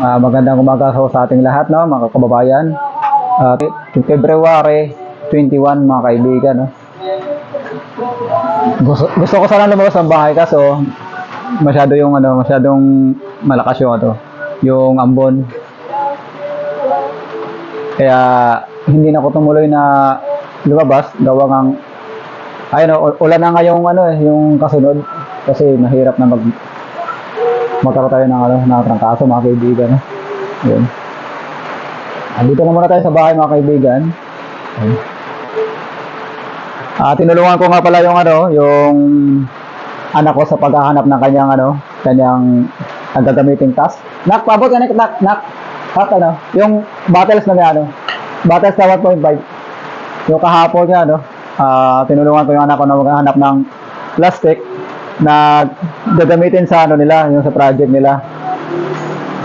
Ah, magandang umaga sa, ating lahat, no, mga kababayan. Uh, February 21, mga kaibigan. No? Gusto, gusto ko sana lumabas ng bahay kaso masyado yung ano, masyadong malakas yung ano, yung ambon. Kaya hindi na ako tumuloy na lumabas gawa ng ayun ulan na nga yung ano eh, yung kasunod kasi mahirap na mag magkaroon tayo ng ano, ng trangkaso mga kaibigan. Yun. Andito na muna tayo sa bahay mga kaibigan. Ayun. Ah, tinulungan ko nga pala yung ano, yung anak ko sa paghahanap ng kanyang ano, kanyang ang gagamiting task. Nak, pabot ka nak, nak, nak, nak, ano, yung battles na ano, battles na 1.5. Yung kahapon nga, ano, ah, tinulungan ko yung anak ko na maghahanap ng plastic na gagamitin sa ano nila, yung sa project nila.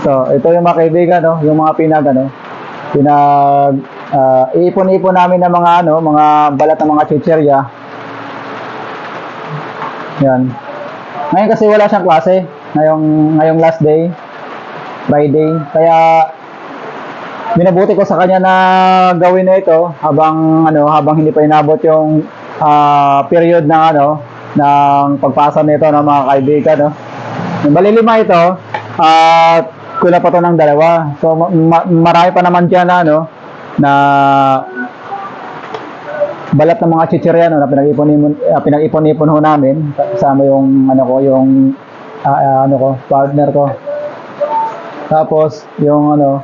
So, ito yung mga kaibigan, no, yung mga pinag, ano, pinag, ah, iipon-ipon namin ng mga, ano, mga balat ng mga chicherya. Yan. Ngayon kasi wala siyang klase, ngayong, ngayong last day, Friday, kaya minabuti ko sa kanya na gawin na ito habang ano habang hindi pa inabot yung ah, period ng ano ng pagpasa nito ng mga kaibigan no. Bali lima ito at kulang pa to ng dalawa. So ma- ma- marami pa naman diyan na ano na balat ng mga chichirya no, na pinag-ipon-ipon ah, pinag-ipon-ipon ho namin kasama yung ano ko yung ah, ano ko partner ko. Tapos yung ano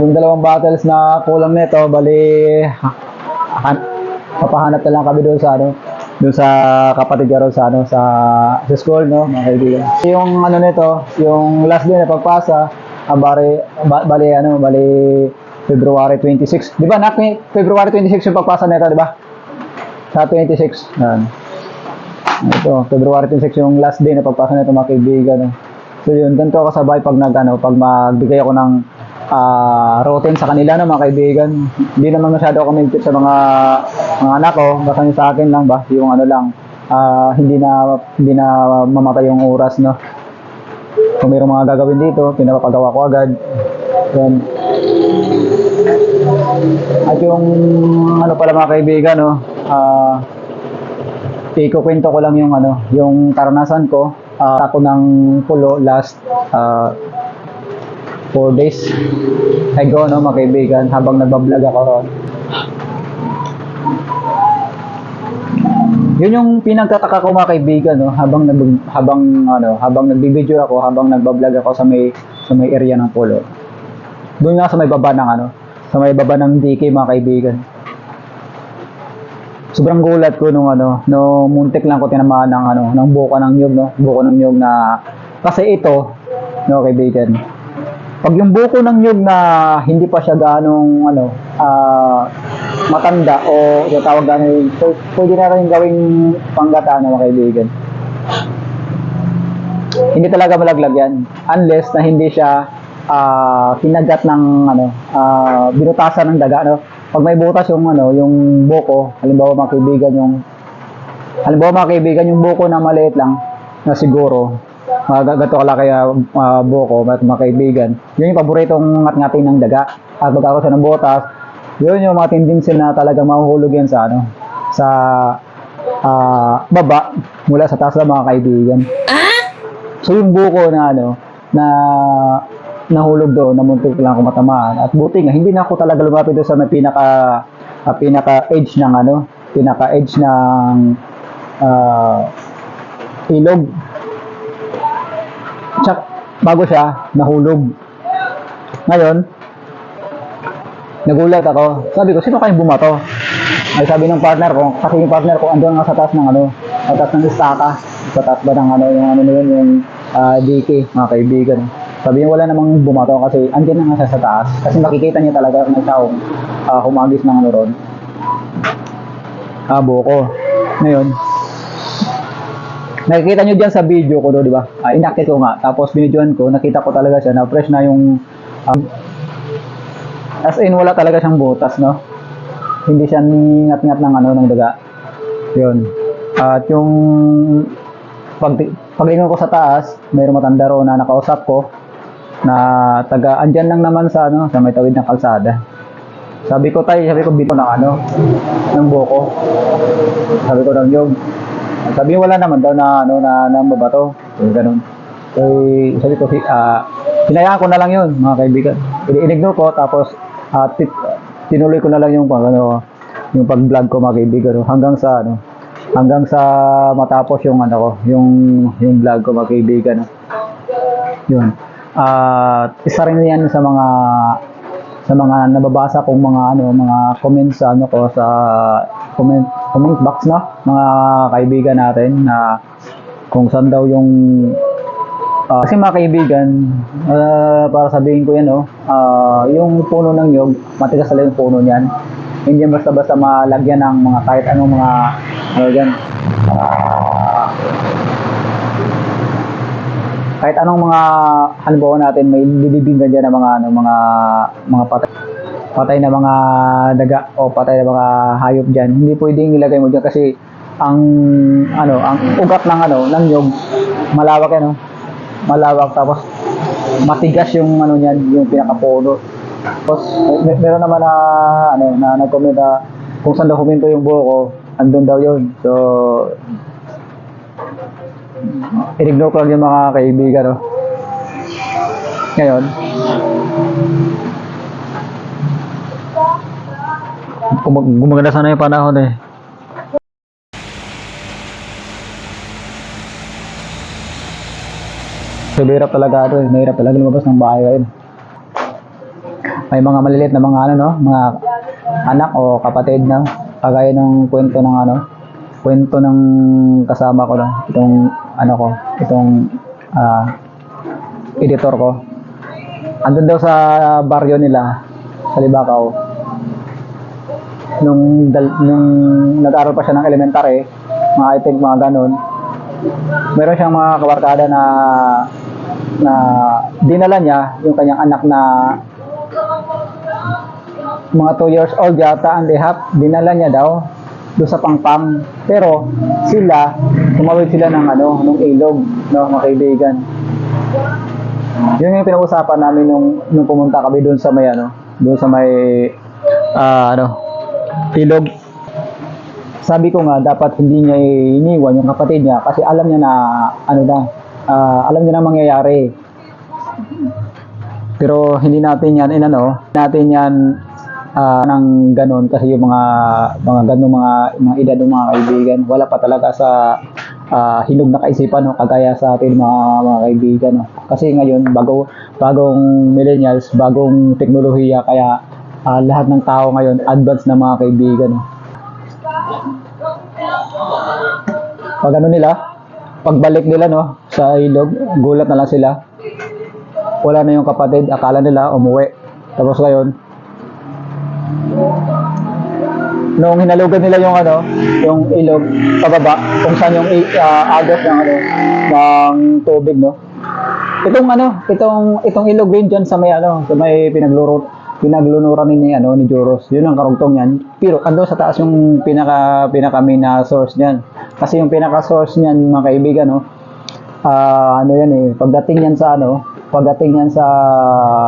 yung dalawang bottles na kulang nito, bali ha, han- papahanap na lang kami doon sa ano, doon sa kapatid ko sa ano sa, sa school no, mga kaibigan. Yung ano nito, yung last day na pagpasa, ah, bali, ba, bali ano, bali February 26. Di ba, nak, February 26 yung pagpasa nito, di ba? Sa 26. Yan. Ito, February 26 yung last day na pagpasa nito mga kaibigan. No? So yun, ganito ako sabay pag nag ano, pag magbigay ako ng ah routine sa kanila no mga kaibigan. Hindi naman masyado ako mintit sa mga mga anak ko, basta sa akin lang ba, yung ano lang, ah hindi na hindi na mamatay yung oras no. Kung mayroong mga gagawin dito, pinapagawa ko agad. Yan. At yung ano pala mga kaibigan no, ah ikukwento ko lang yung ano, yung karanasan ko ah, ako ng pulo last ah, 4 days ago no mga kaibigan habang nagbablog ako ron. Yun yung pinagtataka ko mga kaibigan no habang nag habang ano habang nagbibideo ako habang nagbablog ako sa may sa may area ng pulo. Doon nga sa may baba ng ano sa may baba ng DK mga kaibigan sobrang gulat ko nung ano, no muntik lang ko tinamaan ng ano, ng buko ng nyug, no? Buko ng nyug na kasi ito, no kaibigan. Pag yung buko ng nyug na hindi pa siya ganong ano, ah matanda o yung tawag ganon, so, pwede na rin gawing panggata no, mga kaibigan. Hindi talaga malaglag yan unless na hindi siya ah kinagat ng ano, ah binutasan ng daga, no? pag may butas yung ano, yung buko, halimbawa mga kaibigan yung halimbawa mga kaibigan yung buko na maliit lang na siguro mga gato kalaki kaya uh, buko mga, mga kaibigan yun yung paboritong ngat-ngatin ng daga at magkakaroon siya ng butas yun yung mga tendency na talagang mahuhulog yan sa ano sa ah, baba mula sa taas ng mga kaibigan so yung buko na ano na nahulog doon, namuntik lang ako matamaan. At buti nga, hindi na ako talaga lumapit doon sa may pinaka, ah, pinaka edge ng ano, pinaka edge ng ah, ilog. Tsak, bago siya, nahulog. Ngayon, nagulat ako. Sabi ko, sino kayong bumato? Ay sabi ng partner ko, kasi yung partner ko andun nga sa taas ng ano, sa taas ng istaka, sa taas ba ng ano, yung ano yun, yung ah, DK, mga kaibigan. Sabi niya wala namang bumato kasi andyan na nga siya sa taas. Kasi makikita niya talaga kung may taong ah, humagis ng ano ron. Ah, buko. Ngayon, nakikita niyo diyan sa video ko do, di ba? Ah, inakit ko nga. Tapos binidyoan ko, nakita ko talaga siya na fresh na yung um, as in wala talaga siyang butas, no? Hindi siya ningat-ngat ng ano ng daga. 'Yun. At yung pag paglingon ko sa taas, mayroong matanda ro na nakausap ko. na taga andyan lang naman sa ano sa may tawid ng kalsada. Sabi ko tay, sabi ko bito ng ano ng buko. Sabi ko ng yung sabi wala naman daw na ano na na mabato. So, ganun. So, sabi ko ah hinayaan ko na lang yun mga kaibigan. Ini-ignore ko tapos tit- tinuloy ko na lang yung pag ano yung pag-vlog ko mga kaibigan hanggang sa ano hanggang sa matapos yung ano ko, yung yung vlog ko mga kaibigan. Yun. At isa rin yan sa mga sa mga nababasa kong mga ano mga comments sa ano ko sa comment comment box no mga kaibigan natin na kung saan daw yung ah, kasi mga kaibigan ah, para sabihin ko yan no ah, yung puno ng nyog matigas talaga yung puno niyan. Hindi basta-basta malagyan ng mga kahit anong mga ano yan ah, kahit anong mga halimbawa natin may bibibinggan diyan ng mga ano mga mga patay patay na mga daga o patay na mga hayop diyan hindi pwedeng ilagay mo diyan kasi ang ano ang ugat ng ano ng nyog malawak yan no? malawak tapos matigas yung ano niyan yung pinakapuno tapos may, meron naman na ano na nag-comment na kung saan daw huminto yung buho ko andun daw yun so in-ignore ko lang yung mga kaibigan, no? Ngayon, gumag gumaganda sana yung panahon eh. So, mahirap talaga ito eh. Mahirap talaga lumabas ng bahay ngayon. May mga maliliit na mga ano, no? Mga anak o kapatid na kagaya ng kwento ng ano, kwento ng kasama ko no, itong ano ko, itong ah, editor ko. Andun daw sa baryo nila sa Libacao. Nung dal, nung nag-aral pa siya ng elementary, mga I think mga ganun. Meron siyang mga kabarkada na na dinala niya yung kanyang anak na mga 2 years old yata and a half, dinala niya daw doon sa pangpang. Pero sila, tumawid sila ng ano, nung ilog, no, mga kaibigan. Yun yung pinag-usapan namin nung, nung pumunta kami doon sa may ano, doon sa may ah, ano, ilog. Sabi ko nga dapat hindi niya iniwan yung kapatid niya kasi alam niya na ano na, ah, alam niya na mangyayari. Pero hindi natin yan inano, natin yan ah, ng ganun kasi yung mga mga ganung mga mga edad ng mga kaibigan wala pa talaga sa ah, hinog na kaisipan no? Kagaya sa atin mga mga kaibigan no? Kasi ngayon bago bagong millennials bagong teknolohiya kaya ah, lahat ng tao ngayon advanced na mga kaibigan no? Pag ano nila pagbalik nila no? Sa ilog gulat na lang sila. Wala na yung kapatid akala nila umuwi. Tapos ngayon nung hinalugan nila yung ano, yung ilog pababa, kung saan yung uh, agos ng ano, ng tubig, no. Itong ano, itong itong ilog rin diyan sa may ano, sa may pinagluro pinaglunuran ni ano ni Joros. Yun ang karugtong niyan. Pero ando sa taas yung pinaka pinaka main na source niyan. Kasi yung pinaka source niyan mga kaibigan, no. Ah, ano yan eh, pagdating yan sa ano, pagdating yan sa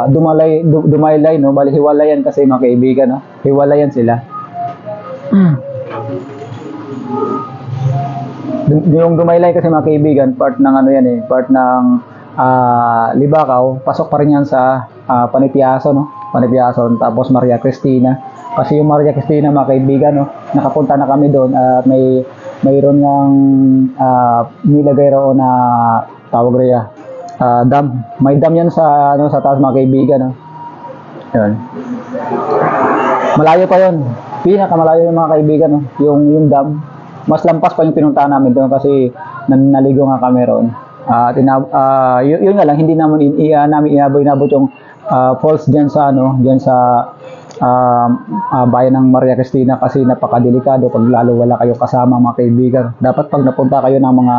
Dumalay Du- Dumaylay no, bali hiwalayan kasi mga kaibigan, no. Hiwalayan sila. Yung Dumaylay kasi mga kaibigan, part ng ano yan eh, part ng ah, Libakaw, pasok pa rin yan sa ah, Panitiaso, no? Panitiaso, tapos Maria Cristina. Kasi yung Maria Cristina, mga kaibigan, no? Nakapunta na kami doon at may mayroon ngang ah, nilagay roon na tawag raya, ah, dam. May dam yan sa ano sa taas mga kaibigan, no? Yun. Malayo pa yun. Pinakamalayo yung mga kaibigan, no? yung, yung dam. Mas lampas pa yung pinuntahan namin doon kasi naligo nga kami roon. At ina- ah, yun, yun nga lang, hindi naman in, ah, namin inabot, inabot yung ah, falls dyan sa, ano, dyan sa ah, ah, bayan ng Maria Cristina kasi napakadelikado pag lalo wala kayong kasama mga kaibigan. Dapat pag napunta kayo ng mga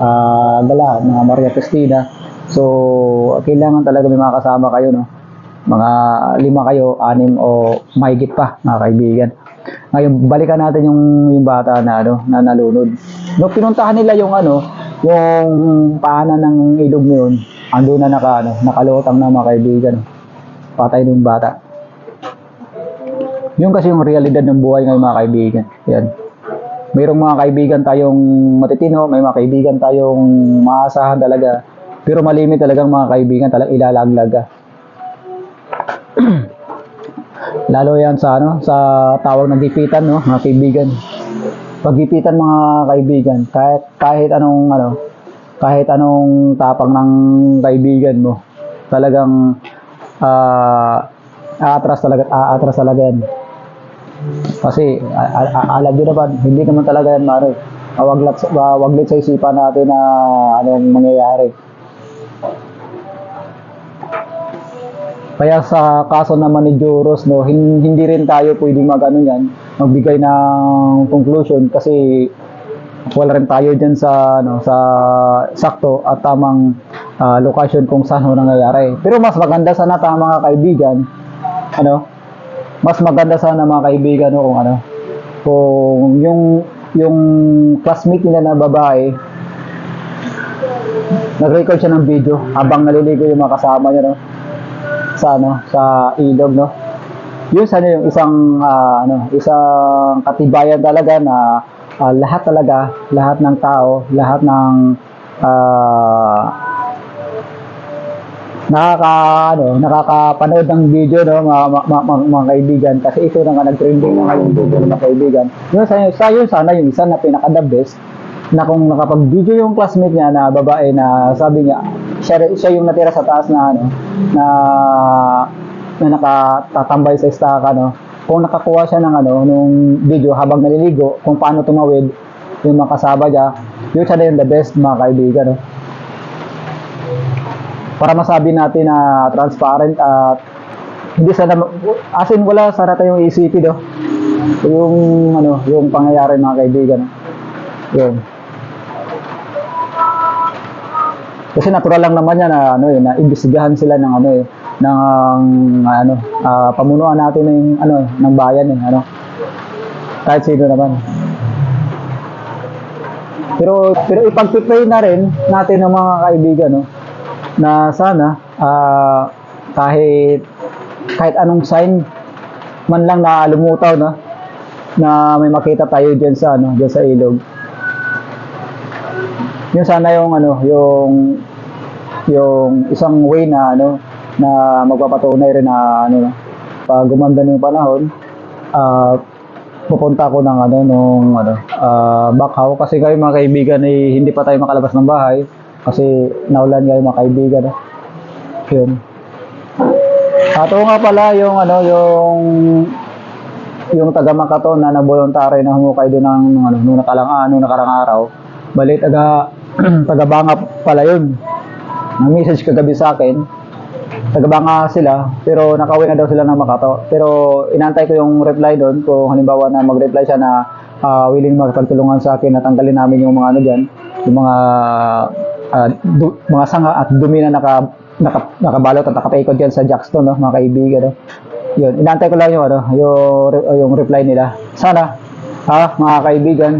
ah, gala, mga Maria Cristina, so kailangan talaga may mga kasama kayo, no? Mga lima kayo, anim o mahigit pa, mga kaibigan. Ngayon, balikan natin yung, yung bata na, ano, na nalunod. Nung pinuntahan nila yung ano, yung paanan ng ilog na yun, ando na naka, ano, nakalutang na mga kaibigan. Patay ng bata. Yung kasi yung realidad ng buhay ngayon mga kaibigan. Yan. Mayroong mga kaibigan tayong matitino, may mga kaibigan tayong maasahan talaga. Pero malimit talagang mga kaibigan talagang ilalaglag Lalo yan sa ano, sa tawag ng gipitan, no, mga kaibigan. Paggipitan mga kaibigan, kahit kahit anong ano, kahit anong tapang ng kaibigan mo, talagang ah aatras talaga, aatras talaga yan. Kasi alam niyo naman, hindi naman talaga yan maro. Waglat, waglit sa isipan natin na anong mangyayari. Kaya sa kaso naman ni Joros, no, hin- hindi rin tayo pwedeng mag ano yan, magbigay ng conclusion kasi wala rin tayo diyan sa ano sa sakto at tamang ah, location kung saan ho nangyayari. Pero mas maganda sana ta mga kaibigan, ano, mas maganda sana mga kaibigan no, kung ano, kung yung yung classmate nila na babae nag-record siya ng video habang naliligo yung mga kasama niya no sa ano sa ilog no? Yun sana yung isang ah, ano isang katibayan talaga na ah, lahat talaga lahat ng tao lahat ng ah, nakaka ano nakakapanood ng video no mga, mga, mga, mga kaibigan. Kasi ito na nga nag-trending na ng mga kaibigan. Yun sana, sa yun sana yung isa na pinaka the best na kung nakapag-video yung classmate niya na babae na sabi niya siya, siya yung natira sa taas na ano na na nakatatambay sa estaka no kung nakakuha siya ng ano nung video habang naliligo kung paano tumawid yung mga kasaba niya yun siya yung the best mga kaibigan no. Para masabi natin na transparent at hindi sana as in wala sana tayong isipin no. Yung ano yung pangyayari mga kaibigan no? yun kasi natural lang naman yan na ano eh, na imbestigahan sila ng ano eh ng ano ah, pamunuan natin ng ano eh, ng bayan eh ano. Kahit sino naman. Pero pero ipagpipray na rin natin ng mga kaibigan no na sana ah, kahit kahit anong sign man lang na lumutaw na na may makita tayo diyan sa ano diyan sa ilog. Yun sana yung ano yung yung isang way na ano na magpapatunay rin na ano no, pag gumanda yung panahon ah pupunta ako ng ano nung ano ah Bacau kasi kayo mga kaibigan eh, hindi pa tayo makalabas ng bahay. Kasi naulan yung mga kaibigan no? yun. At nga pala yung ano yung yung taga Makato na nabolontary na humukay doon ng ano nung nakalang nung nakarang araw. Bali taga taga Banga pala yun nang message kagabi sa akin. Taga Banga sila pero nakauwi na daw sila ng Makato pero inantay ko yung reply doon kung halimbawa na mag-reply siya na ah, willing magpagtulungan sa akin na tanggalin namin yung mga ano diyan yung mga ah, du- mga sanga at dumi na naka, naka nakabalot at nakapaikot diyan sa Jackstone no mga kaibigan no. Yun inantay ko lang yung ano yung yung reply nila. Sana ha mga kaibigan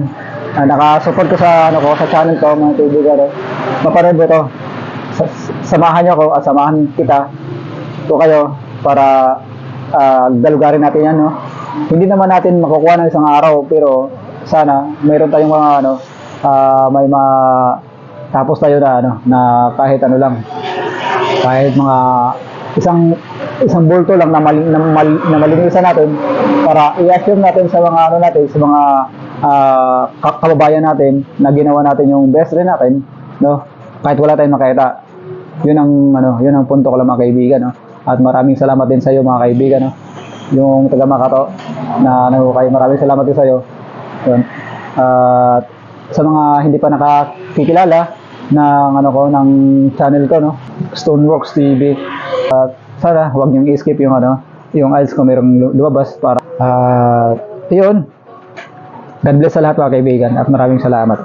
ah, nakasupport ko sa ano ko sa channel ko mga kaibigan no. Mapanood mo to samahan niyo ako at samahan kita ko kayo para ah, dalugarin natin yan no? Hindi naman natin makukuha ng isang araw pero sana mayroon tayong mga ano ah, may ma tapos tayo na ano na kahit ano lang. Kahit mga isang isang bulto lang na, mali, na, mali, na malinisan natin para i-assure natin sa mga ano natin sa mga ka- kababayan natin na ginawa natin yung best rin natin no? Kahit wala tayong makita yun ang ano yun ang punto ko lang mga kaibigan no? At maraming salamat din sa iyo mga kaibigan no? Yung taga Makato na nahukay maraming salamat din sa iyo yun. At sa mga hindi pa nakakikilala ng ano ko ng channel ko no? Stoneworks TV at sana huwag niyong i-skip yung ano yung ads ko merong lu- lumabas para at yun. God bless sa lahat mga kaibigan at maraming salamat